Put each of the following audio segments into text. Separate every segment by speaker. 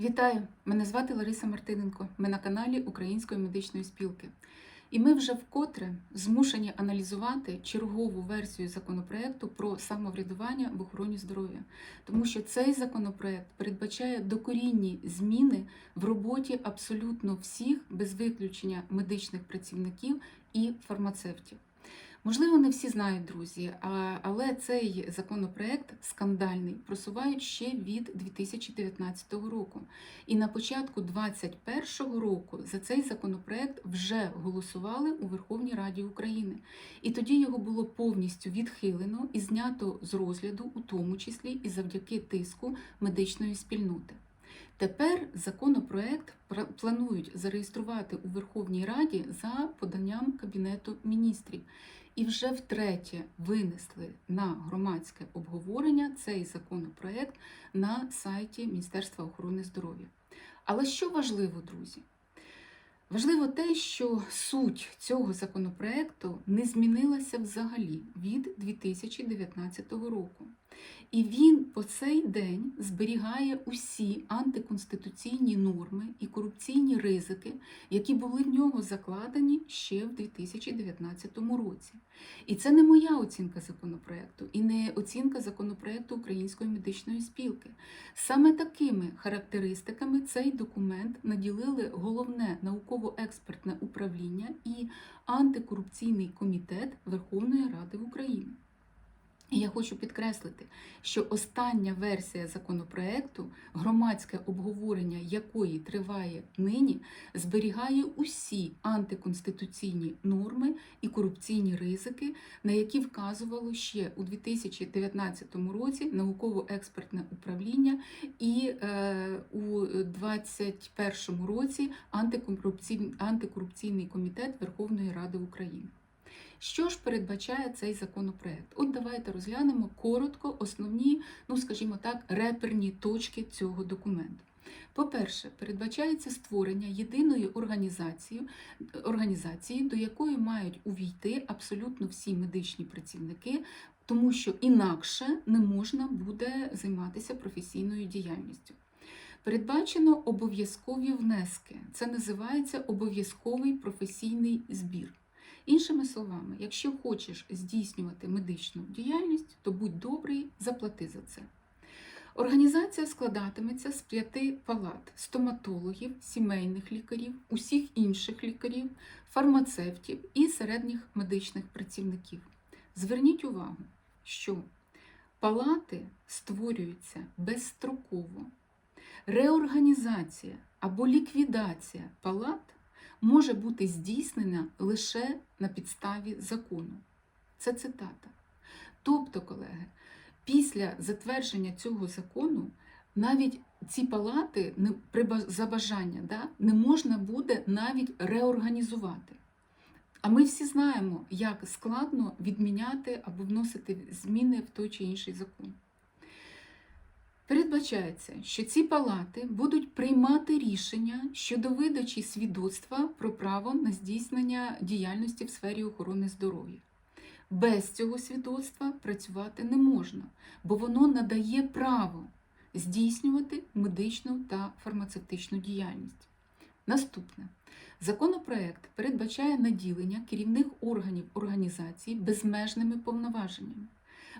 Speaker 1: Вітаю! Мене звати Лариса Мартиненко. Ми на каналі Української медичної спілки. І ми вже вкотре змушені аналізувати чергову версію законопроекту про самоврядування в охороні здоров'я, тому що цей законопроект передбачає докорінні зміни в роботі абсолютно всіх, без виключення медичних працівників і фармацевтів. Можливо, не всі знають, друзі, але цей законопроект скандальний просувають ще від 2019 року. І на початку 2021 року за цей законопроект вже голосували у Верховній Раді України. І тоді його було повністю відхилено і знято з розгляду, у тому числі і завдяки тиску медичної спільноти. Тепер законопроект планують зареєструвати у Верховній Раді за поданням Кабінету міністрів. І вже втретє винесли на громадське обговорення цей законопроект на сайті Міністерства охорони здоров'я. Але що важливо, друзі? Важливо те, що суть цього законопроекту не змінилася взагалі від 2019 року. І він по цей день зберігає усі антиконституційні норми і корупційні ризики, які були в нього закладені ще в 2019 році. І це не моя оцінка законопроекту, і не оцінка законопроекту Української медичної спілки. Саме такими характеристиками цей документ наділили головне науково-експертне управління і антикорупційний комітет Верховної Ради України. Я хочу підкреслити, що остання версія законопроекту, громадське обговорення якої триває нині, зберігає усі антиконституційні норми і корупційні ризики, на які вказувало ще у 2019 році науково-експертне управління і е, у 2021 році антикорупційний комітет Верховної Ради України. Що ж передбачає цей законопроект? От давайте розглянемо коротко основні, ну скажімо так, реперні точки цього документу. По-перше, передбачається створення єдиної організації, організації, до якої мають увійти абсолютно всі медичні працівники, тому що інакше не можна буде займатися професійною діяльністю. Передбачено обов'язкові внески. Це називається обов'язковий професійний збір. Іншими словами, якщо хочеш здійснювати медичну діяльність, то будь добрий, заплати за це. Організація складатиметься з п'яти палат стоматологів, сімейних лікарів, усіх інших лікарів, фармацевтів і середніх медичних працівників. Зверніть увагу, що палати створюються безстроково. Реорганізація або ліквідація палат може бути здійснена лише на підставі закону. Це цитата. Тобто, колеги, після затвердження цього закону навіть ці палати за бажання да, не можна буде навіть реорганізувати. А ми всі знаємо, як складно відміняти або вносити зміни в той чи інший закон. Передбачається, що ці палати будуть приймати рішення щодо видачі свідоцтва про право на здійснення діяльності в сфері охорони здоров'я. Без цього свідоцтва працювати не можна, бо воно надає право здійснювати медичну та фармацевтичну діяльність. Наступне. Законопроект передбачає наділення керівних органів організації безмежними повноваженнями.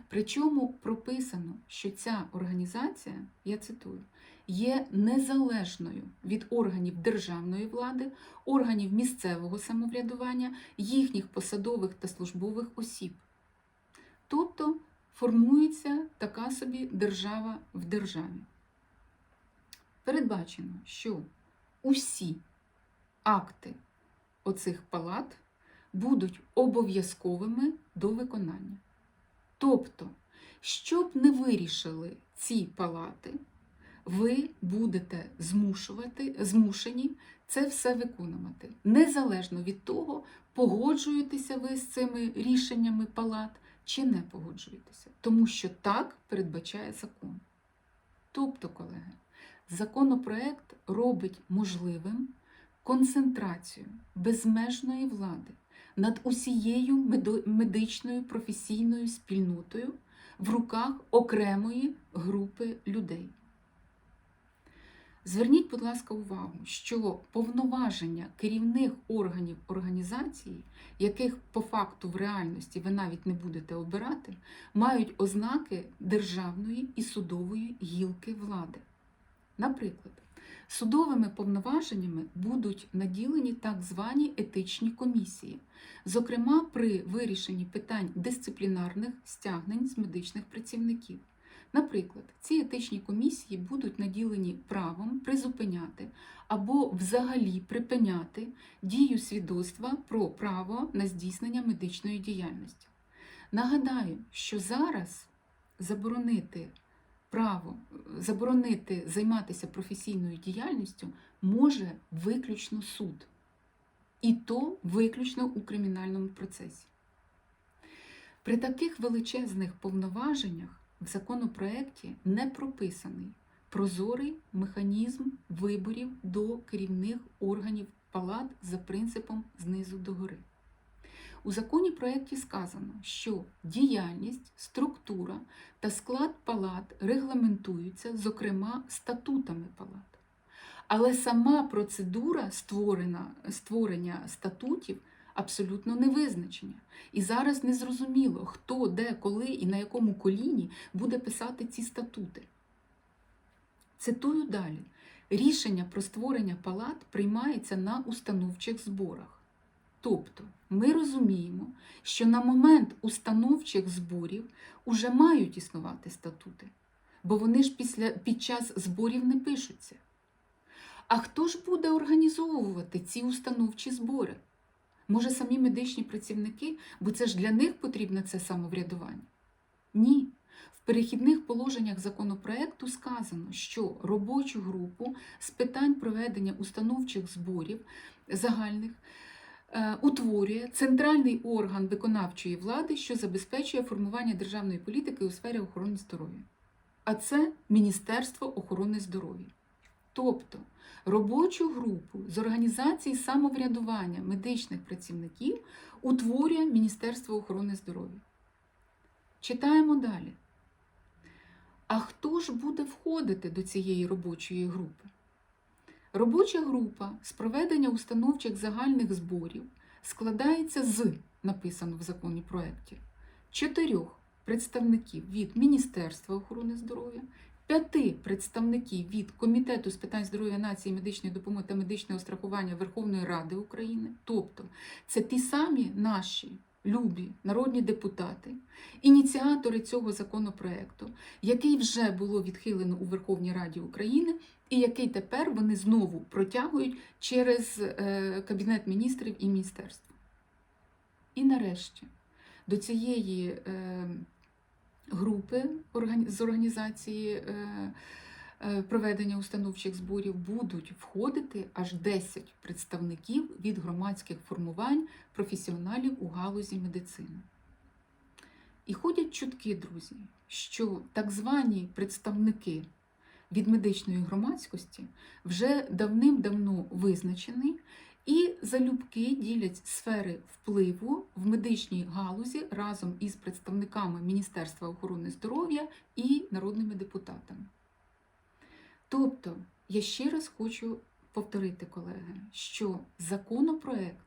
Speaker 1: Причому прописано, що ця організація, я цитую, є незалежною від органів державної влади, органів місцевого самоврядування, їхніх посадових та службових осіб. Тобто формується така собі держава в державі. Передбачено, що усі акти оцих палат будуть обов'язковими до виконання. Тобто, щоб не вирішили ці палати, ви будете змушувати, змушені це все виконувати. Незалежно від того, погоджуєтеся ви з цими рішеннями палат чи не погоджуєтеся. Тому що так передбачає закон. Тобто, колеги, законопроект робить можливим концентрацію безмежної влади над усією медичною професійною спільнотою в руках окремої групи людей. Зверніть, будь ласка, увагу, що повноваження керівних органів організації, яких по факту в реальності ви навіть не будете обирати, мають ознаки державної і судової гілки влади. Наприклад, судовими повноваженнями будуть наділені так звані етичні комісії, зокрема при вирішенні питань дисциплінарних стягнень з медичних працівників. Наприклад, ці етичні комісії будуть наділені правом призупиняти або взагалі припиняти дію свідоцтва про право на здійснення медичної діяльності. Нагадаю, що зараз заборонити право, заборонити займатися професійною діяльністю може виключно суд, і то виключно у кримінальному процесі. При таких величезних повноваженнях в законопроекті не прописаний прозорий механізм виборів до керівних органів палат за принципом знизу до гори. У законі проєкті сказано, що діяльність, структура та склад палат регламентуються, зокрема, статутами палат. Але сама процедура створена, створення статутів абсолютно не визначена. І зараз не зрозуміло, хто, де, коли і на якому коліні буде писати ці статути. Цитую далі. Рішення про створення палат приймається на установчих зборах. Тобто ми розуміємо, що на момент установчих зборів уже мають існувати статути, бо вони ж після, під час зборів не пишуться. А хто ж буде організовувати ці установчі збори? Може, самі медичні працівники, бо це ж для них потрібно це самоврядування? Ні. В перехідних положеннях законопроекту сказано, що робочу групу з питань проведення установчих зборів загальних утворює центральний орган виконавчої влади, що забезпечує формування державної політики у сфері охорони здоров'я. А це Міністерство охорони здоров'я. Тобто робочу групу з організації самоврядування медичних працівників утворює Міністерство охорони здоров'я. Читаємо далі. А хто ж буде входити до цієї робочої групи? Робоча група з проведення установчих загальних зборів складається з, написано в законі проєкті, чотирьох представників від Міністерства охорони здоров'я, п'яти представників від Комітету з питань здоров'я нації, медичної допомоги та медичного страхування Верховної Ради України. Тобто це ті самі наші любі народні депутати, ініціатори цього законопроекту, який вже було відхилено у Верховній Раді України, і який тепер вони знову протягують через е, Кабінет міністрів і міністерство. І нарешті до цієї е, групи з організації е, проведення установчих зборів будуть входити аж 10 представників від громадських формувань професіоналів у галузі медицини. І ходять чутки, друзі, що так звані представники від медичної громадськості вже давним-давно визначені і залюбки ділять сфери впливу в медичній галузі разом із представниками Міністерства охорони здоров'я і народними депутатами. Тобто, я ще раз хочу повторити, колеги, що законопроект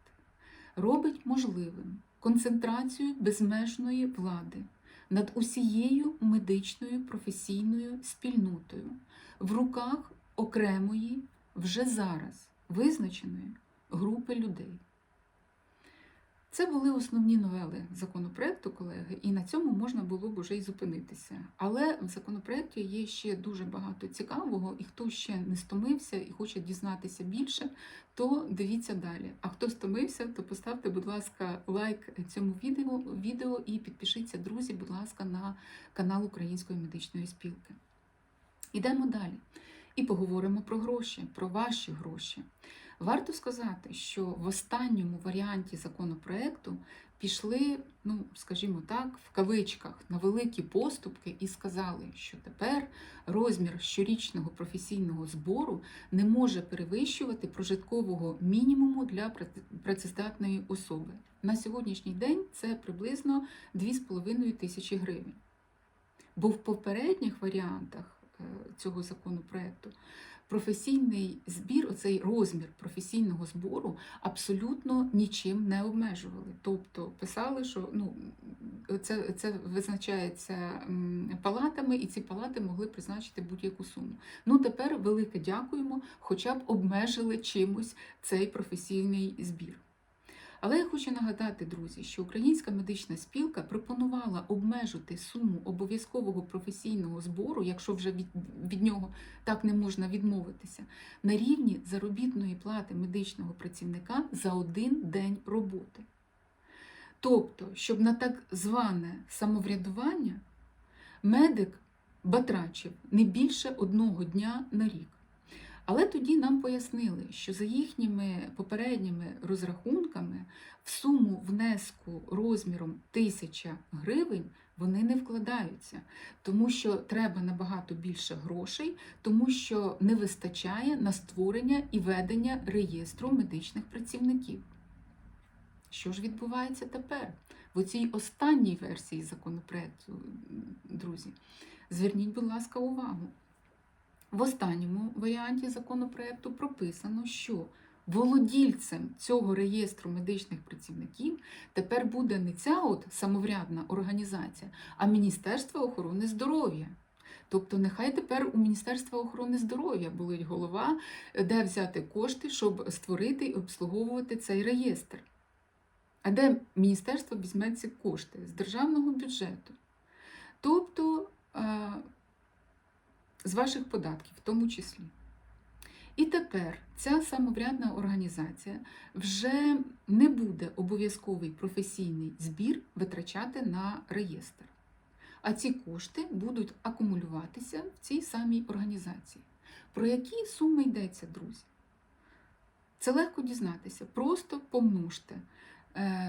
Speaker 1: робить можливим концентрацію безмежної влади над усією медичною професійною спільнотою в руках окремої вже зараз визначеної групи людей. Це були основні новели законопроекту, колеги, і на цьому можна було б уже й зупинитися. Але в законопроекті є ще дуже багато цікавого, і хто ще не стомився і хоче дізнатися більше, то дивіться далі. А хто стомився, то поставте, будь ласка, лайк цьому відео, відео і підпишіться, друзі, будь ласка, на канал Української медичної спілки. Ідемо далі. І поговоримо про гроші, про ваші гроші. Варто сказати, що в останньому варіанті законопроекту пішли, ну скажімо так, в кавичках на великі поступки і сказали, що тепер розмір щорічного професійного збору не може перевищувати прожиткового мінімуму для працездатної особи. На сьогоднішній день це приблизно 2,5 тисячі гривень. Бо в попередніх варіантах е, цього законопроекту професійний збір, оцей розмір професійного збору абсолютно нічим не обмежували. Тобто писали, що ну, це, це визначається палатами, і ці палати могли призначити будь-яку суму. Ну тепер велике дякуємо, хоча б обмежили чимось цей професійний збір. Але я хочу нагадати, друзі, що Українська медична спілка пропонувала обмежити суму обов'язкового професійного збору, якщо вже від, від нього так не можна відмовитися, на рівні заробітної плати медичного працівника за один день роботи. Тобто, щоб на так зване самоврядування медик батрачив не більше одного дня на рік. Але тоді нам пояснили, що за їхніми попередніми розрахунками в суму внеску розміром 1000 гривень вони не вкладаються, тому що треба набагато більше грошей, тому що не вистачає на створення і ведення реєстру медичних працівників. Що ж відбувається тепер? В цій останній версії законопроекту, друзі, зверніть, будь ласка, увагу. В останньому варіанті законопроекту прописано, що володільцем цього реєстру медичних працівників тепер буде не ця от самоврядна організація, а Міністерство охорони здоров'я. Тобто, нехай тепер у Міністерства охорони здоров'я болить голова, де взяти кошти, щоб створити і обслуговувати цей реєстр. А де міністерство візьме ці кошти? З державного бюджету. Тобто з ваших податків, в тому числі. І тепер ця самоврядна організація вже не буде обов'язковий професійний збір витрачати на реєстр. А ці кошти будуть акумулюватися в цій самій організації. Про які суми йдеться, друзі? Це легко дізнатися. Просто помножте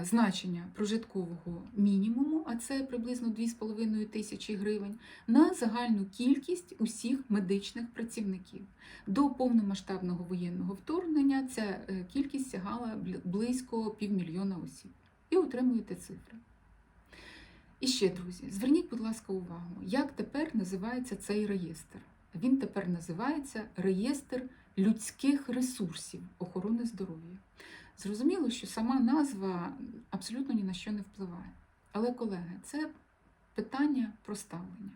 Speaker 1: значення прожиткового мінімуму, а це приблизно 2,5 тисячі гривень, на загальну кількість усіх медичних працівників. До повномасштабного воєнного вторгнення ця е, кількість сягала близько півмільйона осіб. І отримуєте цифри. І ще, друзі, зверніть, будь ласка, увагу, як тепер називається цей реєстр. Він тепер називається реєстр людських ресурсів охорони здоров'я. Зрозуміло, що сама назва абсолютно ні на що не впливає. Але, колеги, це питання про ставлення.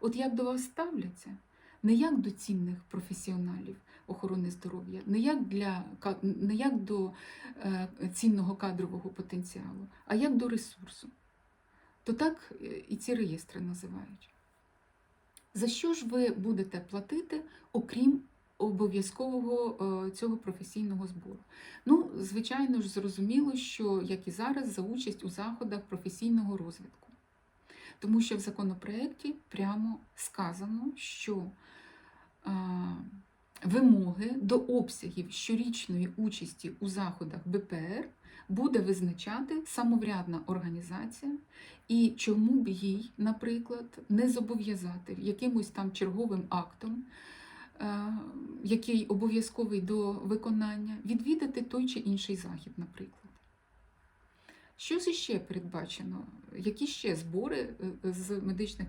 Speaker 1: От як до вас ставляться, не як до цінних професіоналів охорони здоров'я, не як для, не як до е, цінного кадрового потенціалу, а як до ресурсу, то так е, і ці реєстри називають. За що ж ви будете платити, окрім обов'язкового е, цього професійного збору. Ну, звичайно ж, зрозуміло, що як і зараз, за участь у заходах професійного розвитку. Тому що в законопроєкті прямо сказано, що а, вимоги до обсягів щорічної участі у заходах БПР буде визначати самоврядна організація, і чому б їй, наприклад, не зобов'язати якимось там черговим актом Е, який обов'язковий до виконання, відвідати той чи інший захід, наприклад. Що ще передбачено? Які ще збори е, з медичних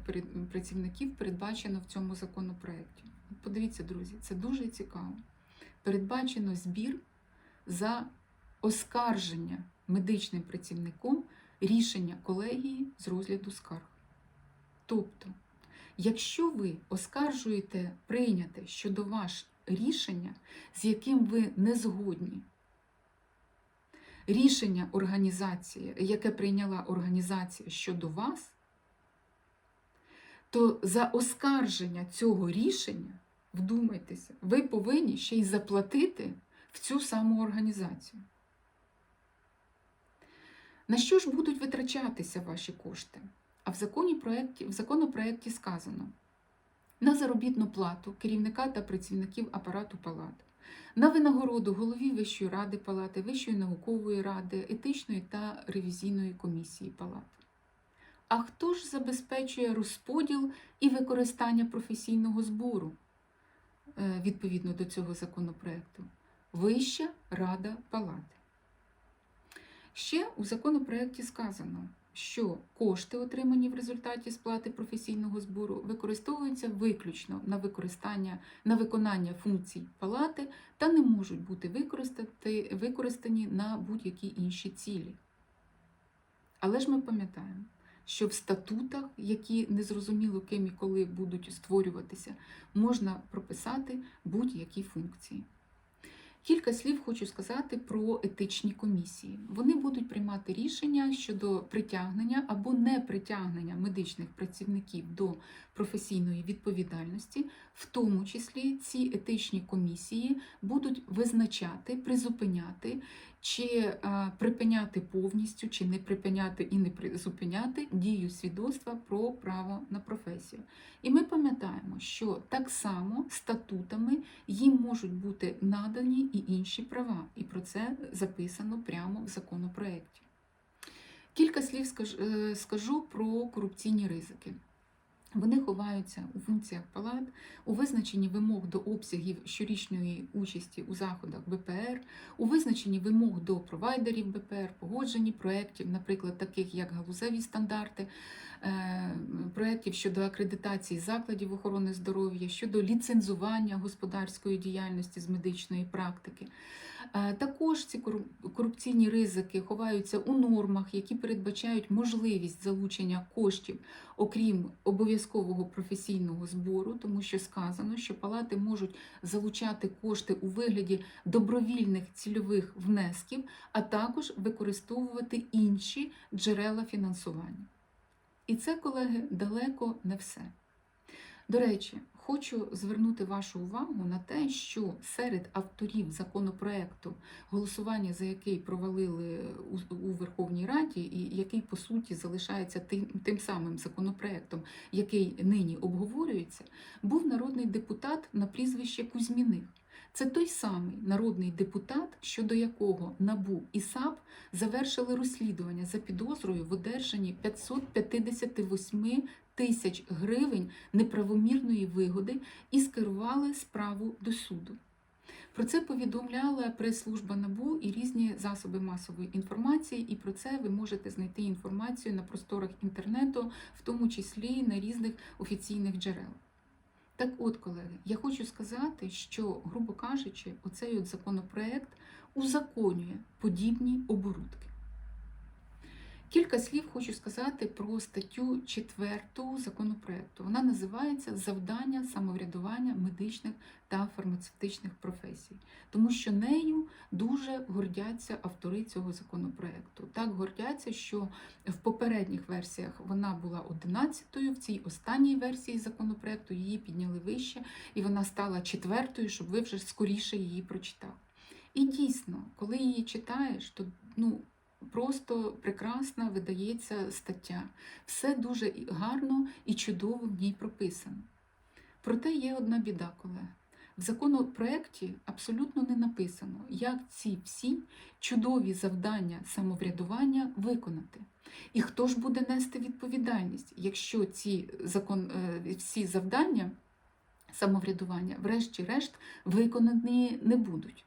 Speaker 1: працівників передбачено в цьому законопроекті? Подивіться, друзі, це дуже цікаво. Передбачено збір за оскарження медичним працівником рішення колегії з розгляду скарг. Тобто Якщо ви оскаржуєте прийняте щодо ваш рішення, з яким ви не згодні, рішення організації, яке прийняла організація щодо вас, то за оскарження цього рішення, вдумайтеся, ви повинні ще й заплатити в цю саму організацію. На що ж будуть витрачатися ваші кошти? А в законопроекті, в законопроєкті сказано на заробітну плату керівника та працівників апарату палат, на винагороду голові Вищої ради палати, Вищої наукової ради, етичної та ревізійної комісії палат. А хто ж забезпечує розподіл і використання професійного збору е, відповідно до цього законопроекту? Вища рада палати. Ще у законопроєкті сказано, що кошти, отримані в результаті сплати професійного збору, використовуються виключно на використання на виконання функцій палати та не можуть бути використані, використані на будь-які інші цілі. Але ж ми пам'ятаємо, що в статутах, які незрозуміло ким і коли будуть створюватися, можна прописати будь-які функції. Кілька слів хочу сказати про етичні комісії. Вони будуть приймати рішення щодо притягнення або не притягнення медичних працівників до професійної відповідальності, в тому числі ці етичні комісії будуть визначати, призупиняти чи припиняти повністю, чи не припиняти і не призупиняти дію свідоцтва про право на професію. І ми пам'ятаємо, що так само статутами їм можуть бути надані і інші права, і про це записано прямо в законопроекті. Кілька слів е, скажу про корупційні ризики. Вони ховаються у функціях палат, у визначенні вимог до обсягів щорічної участі у заходах БПР, у визначенні вимог до провайдерів БПР, погодженні проєктів, наприклад, таких як галузеві стандарти, проєктів щодо акредитації закладів охорони здоров'я, щодо ліцензування господарської діяльності з медичної практики. Е, Також ці корупційні ризики ховаються у нормах, які передбачають можливість залучення коштів, окрім обов'язкового професійного збору, тому що сказано, що палати можуть залучати кошти у вигляді добровільних цільових внесків, а також використовувати інші джерела фінансування. І це, колеги, далеко не все. До речі, хочу звернути вашу увагу на те, що серед авторів законопроекту, голосування за який провалили у, Верховній Раді, і який по суті залишається тим, тим самим законопроектом, який нині обговорюється, був народний депутат на прізвище Кузьміних. Це той самий народний депутат, щодо якого НАБУ і САП завершили розслідування за підозрою в одержанні 558 тисяч гривень неправомірної вигоди і скерували справу до суду. Про це повідомляла прес-служба НАБУ і різні засоби масової інформації, і про це ви можете знайти інформацію на просторах інтернету, в тому числі на різних офіційних джерелах. Так от, колеги, я хочу сказати, що, грубо кажучи, оцей от законопроект узаконює подібні оборудки. Кілька слів хочу сказати про статтю 4 законопроекту. Вона називається Завдання самоврядування медичних та фармацевтичних професій, тому що нею дуже гордяться автори цього законопроекту. Так гордяться, що в попередніх версіях вона була 11-ю, в цій останній версії законопроекту її підняли вище, і вона стала четвертою, щоб ви вже скоріше її прочитали. І дійсно, коли її читаєш, то ну. Просто прекрасна видається стаття. Все дуже гарно і чудово в ній прописано. Проте є одна біда, колеги. В законопроекті абсолютно не написано, як ці всі чудові завдання самоврядування виконати. І хто ж буде нести відповідальність, якщо ці закон, е, всі завдання самоврядування, врешті-решт, виконані не будуть.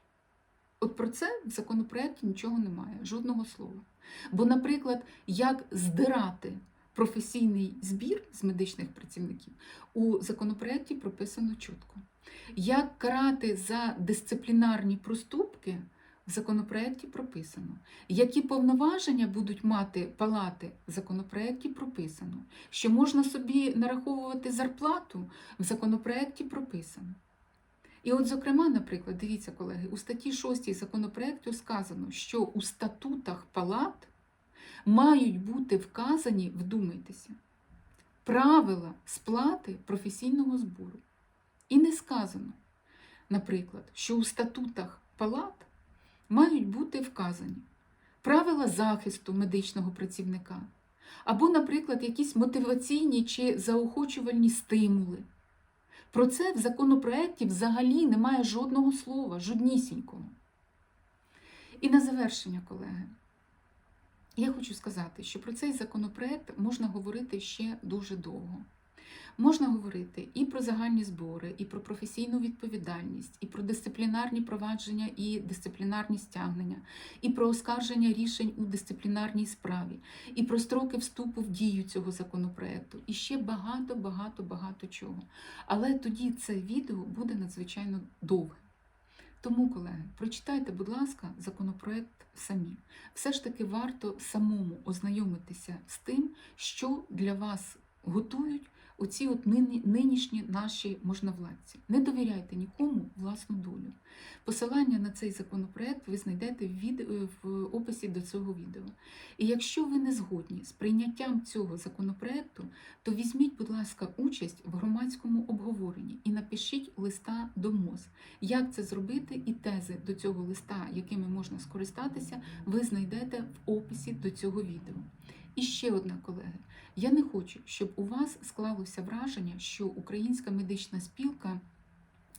Speaker 1: От про це в законопроекті нічого немає, жодного слова. Бо, наприклад, як здирати професійний збір з медичних працівників у законопроекті прописано чітко. Як карати за дисциплінарні проступки в законопроекті прописано. Які повноваження будуть мати палати в законопроекті прописано. Що можна собі нараховувати зарплату в законопроекті прописано. І от, зокрема, наприклад, дивіться, колеги, у статті 6 законопроекту сказано, що у статутах палат мають бути вказані, вдумайтеся, правила сплати професійного збору. І не сказано, наприклад, що у статутах палат мають бути вказані правила захисту медичного працівника, або, наприклад, якісь мотиваційні чи заохочувальні стимули. Про це в законопроекті взагалі немає жодного слова, жоднісінького. І на завершення, колеги, я хочу сказати, що про цей законопроект можна говорити ще дуже довго. Можна говорити і про загальні збори, і про професійну відповідальність, і про дисциплінарні провадження і дисциплінарні стягнення, і про оскарження рішень у дисциплінарній справі, і про строки вступу в дію цього законопроекту, і ще багато, багато, багато чого. Але тоді це відео буде надзвичайно довге. Тому, колеги, прочитайте, будь ласка, законопроект самі. Все ж таки варто самому ознайомитися з тим, що для вас готують оці от нинішні наші можновладці. Не довіряйте нікому власну долю. Посилання на цей законопроект ви знайдете в, відео, в описі до цього відео. І якщо ви не згодні з прийняттям цього законопроекту, то візьміть, будь ласка, участь в громадському обговоренні і напишіть листа до МОЗ. Як це зробити, і тези до цього листа, якими можна скористатися, ви знайдете в описі до цього відео. І ще одне, колеги. Я не хочу, щоб у вас склалося враження, що Українська медична спілка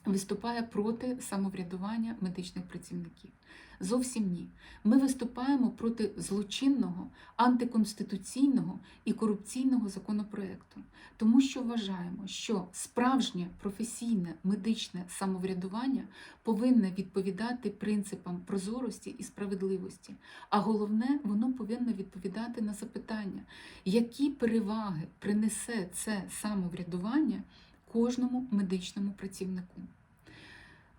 Speaker 1: виступає проти самоврядування медичних працівників. Зовсім ні. Ми виступаємо проти злочинного, антиконституційного і корупційного законопроекту, тому що вважаємо, що справжнє професійне медичне самоврядування повинне відповідати принципам прозорості і справедливості. А головне, воно повинно відповідати на запитання, які переваги принесе це самоврядування кожному медичному працівнику.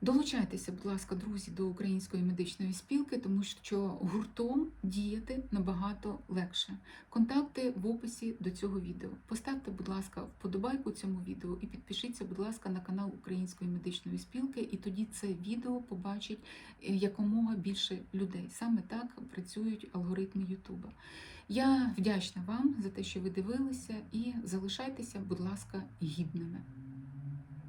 Speaker 1: Долучайтеся, будь ласка, друзі, до української медичної спілки, тому що гуртом діяти набагато легше. Контакти в описі до цього відео. Поставте, будь ласка, вподобайку цьому відео і підпишіться, будь ласка, на канал Української медичної спілки, і тоді це відео побачить е, якомога більше людей. Саме так працюють алгоритми Ютуба. Я вдячна вам за те, що ви дивилися, і залишайтеся, будь ласка, гідними.